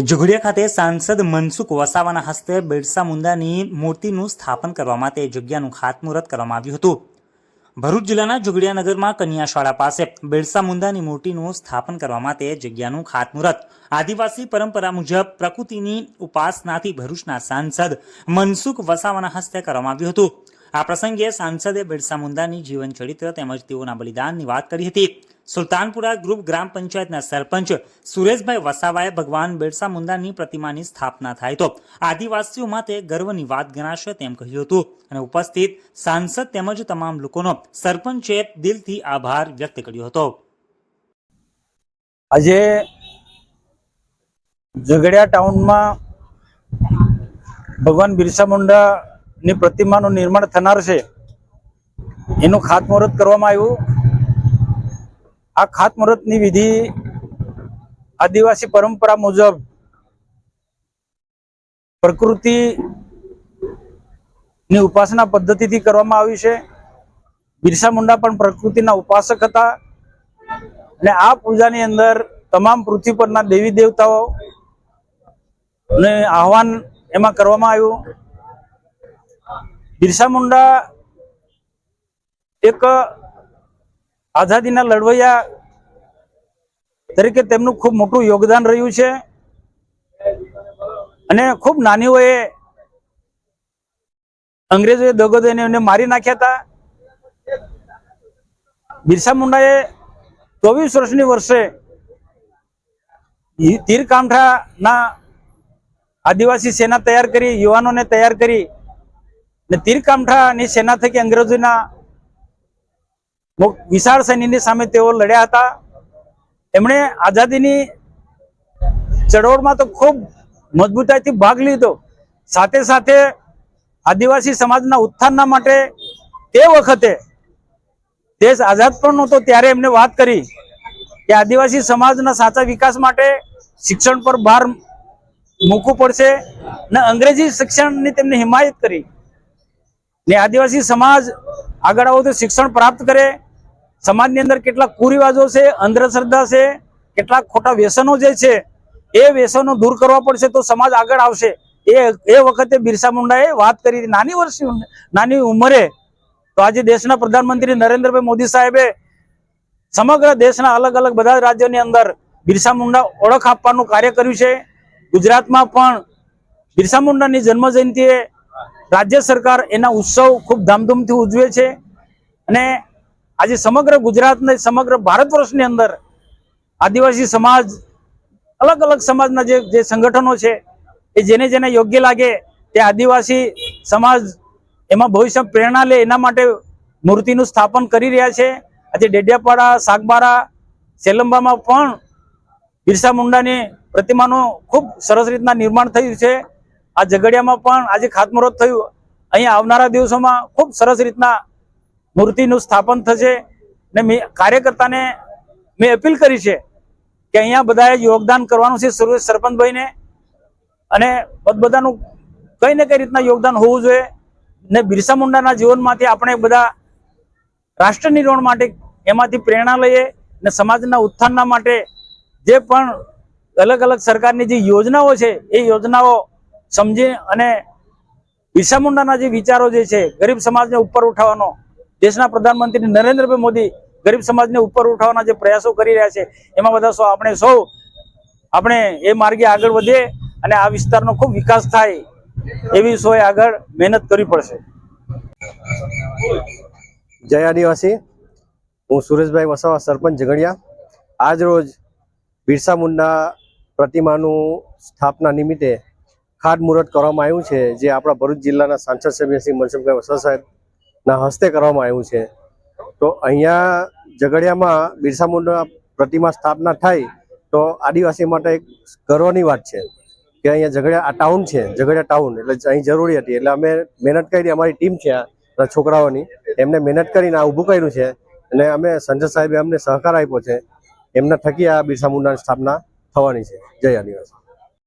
ઝઘડિયા ખાતે સાંસદ મનસુખ વસાવાના હસ્તે બિરસા મુંડાની મૂર્તિનું સ્થાપન કરવા માટે જગ્યાનું ખાતમુહૂર્ત કરવામાં આવ્યું હતું. ભરૂચ જિલ્લાના ઝઘડિયા નગરમાં કન્યા પાસે બિરસા મુંડાની મૂર્તિનું સ્થાપન કરવા માટે જગ્યાનું ખાતમુહૂર્ત. આદિવાસી પરંપરા મુજબ પ્રકૃતિની ઉપાસનાથી ભરૂચના સાંસદ મનસુખ વસાવાના હસ્તે કરવામાં આવ્યું હતું. આ પ્રસંગે સાંસદે બિરસા મુંડાની જીવન ચરિત્ર તેમજ તેઓના બલિદાનની વાત કરી હતી. સુલતાનપુરા ગ્રુપ ગ્રામ પંચાયતના સરપંચ સુરેશભાઈ વસાવાએ ભગવાન બિરસા મુંડાની પ્રતિમાની સ્થાપના થાય તો આદિવાસીઓ માટે ગર્વની વાત ગણાશે તેમ કહ્યું હતું. અને ઉપસ્થિત સાંસદ તેમજ તમામ લોકોનો સરપંચે દિલથી આભાર વ્યક્ત કર્યો હતો. આજે ઝઘડિયા ટાઉનમાં ભગવાન બિરસા મુંડાની પ્રતિમાનું નિર્માણ થનાર છે. એનું ખાતમુહૂર્ત કરવામાં આવ્યું. આ ખાતમુહૂર્તની વિધિ આદિવાસી પરંપરા મુજબ પ્રકૃતિ ની ઉપાસના પદ્ધતિથી કરવામાં આવી છે. બિરસા મુંડા પણ પ્રકૃતિના ઉપાસક હતા અને આ પૂજાની અંદર તમામ પૃથ્વી પરના દેવી દેવતાઓ ને આહવાન એમાં કરવામાં આવ્યું. બિરસા મુંડા એક આઝાદીના લડવૈયા તરીકે તેમનું ખૂબ મોટું યોગદાન રહ્યું છે. અને ખૂબ નાની વયે અંગ્રેજોએ દગો મારી નાખ્યા હતા. બિરસા મુંડાએ ચોવીસ વર્ષની વર્ષે તીરકાંઠાના આદિવાસી સેના તૈયાર કરી, યુવાનોને તૈયાર કરી ને તીરકાંઠાની સેના થકી અંગ્રેજોના વિશાળ સૈન્યની સામે તેઓ લડ્યા હતા. એમણે આઝાદીની ચળવળમાં તો ખૂબ મજબૂતાઈથી ભાગ લીધો. સાથે સાથે આદિવાસી સમાજના ઉત્થાનના માટે તે વખતે દેશ આઝાદ પણ નહોતો, ત્યારે એમને વાત કરી કે આદિવાસી સમાજના સાચા વિકાસ માટે શિક્ષણ પર ભાર મૂકવું પડશે ને અંગ્રેજી શિક્ષણની તેમને હિમાયત કરી. ને આદિવાસી સમાજ આગળ આવો તો શિક્ષણ પ્રાપ્ત કરે. સમાજની અંદર કેટલાક કુરિવાજો છે, અંધશ્રદ્ધા છે, કેટલાક ખોટા વ્યસનો જે છે, એ વ્યસનો દૂર કરવા પડશે તો સમાજ આગળ આવશે. એ એ વખતે બિરસા મુંડાએ વાત કરી. નાની વર્ષની નાની ઉંમરે. તો આજે દેશના પ્રધાનમંત્રી નરેન્દ્રભાઈ મોદી સાહેબે સમગ્ર દેશના અલગ અલગ બધા રાજ્યોની અંદર બિરસા મુંડા ઓળખ આપવાનું કાર્ય કર્યું છે. ગુજરાતમાં પણ બિરસા મુંડાની જન્મ જયંતિએ રાજ્ય સરકાર એના ઉત્સવ ખૂબ ધામધૂમથી ઉજવે છે. અને આજે સમગ્ર ગુજરાતને, સમગ્ર ભારત વર્ષની અંદર આદિવાસી સમાજ, અલગ અલગ સમાજના જે જે સંગઠનો છે, એ જેને જેને યોગ્ય લાગે તે આદિવાસી સમાજ એમાં ભવિષ્ય પ્રેરણા લે એના માટે મૂર્તિનું સ્થાપન કરી રહ્યા છે. આજે ડેડિયાપાડા, સાગબારા, સેલંબામાં પણ બિરસા મુંડાની પ્રતિમાનું ખૂબ સરસ રીતના નિર્માણ થયું છે. આ ઝઘડિયામાં પણ આજે ખાતમુહૂર્ત થયું. અહીંયા આવનારા દિવસોમાં ખૂબ સરસ રીતના મૂર્તિનું સ્થાપન થશે ને મેં કાર્યકર્તાને મેં અપીલ કરી છે કે અહીંયા બધાએ યોગદાન કરવાનું છે સુરેશ સરપંચભાઈને અને બધાનું કઈ ને કઈ રીતના યોગદાન હોવું જોઈએ ને બિરસા મુંડાના જીવનમાંથી આપણે બધા રાષ્ટ્ર નિર્માણ માટે એમાંથી પ્રેરણા લઈએ ને સમાજના ઉત્થાનના માટે જે પણ અલગ અલગ સરકારની જે યોજનાઓ છે એ યોજનાઓ સમજી અને બિરસા મુંડાના જે વિચારો જે છે, ગરીબ સમાજને ઉપર ઉઠાવવાનો દેશના પ્રધાનમંત્રી નરેન્દ્રભાઈ મોદી ગરીબ સમાજને ઉપર ઉઠાવવાના જે પ્રયાસો કરી રહ્યા છે, એમાં બધા સૌ, આપણે સૌ, આપણે એ માર્ગે આગળ વધીએ અને આ વિસ્તારનો ખૂબ વિકાસ થાય એવી સોય આગળ મહેનત કરવી પડશે. જય આદિવાસી. હું સુરેશભાઈ વસાવા, સરપંચ ઝઘડિયા. આજ રોજ બિરસા મુંડા પ્રતિમાનું સ્થાપના નિમિત્તે ખાતમુહૂર્ત કરવામાં આવ્યું છે, જે આપણા ભરૂચ જિલ્લાના સાંસદ સભ્ય શ્રી મનસુખભાઈ વસાવા સાહેબના હસ્તે કરવામાં આવ્યું છે. તો અહીંયા ઝઘડિયામાં બિરસા મુંડા પ્રતિમા સ્થાપના થાય તો આદિવાસી માટે એક ગર્વની વાત છે કે અહીંયા ઝઘડિયા આ ટાઉન છે, ઝઘડિયા ટાઉન એટલે અહીં જરૂરી હતી. એટલે અમે મહેનત કરી, અમારી ટીમ છે આ છોકરાઓની. એમને મહેનત કરીને આ ઊભું કર્યું છે અને અમે સંજય સાહેબે અમને સહકાર આપ્યો છે. એમના થકી આ બિરસા મુંડાની સ્થાપના થવાની છે. જય આદિવાસી.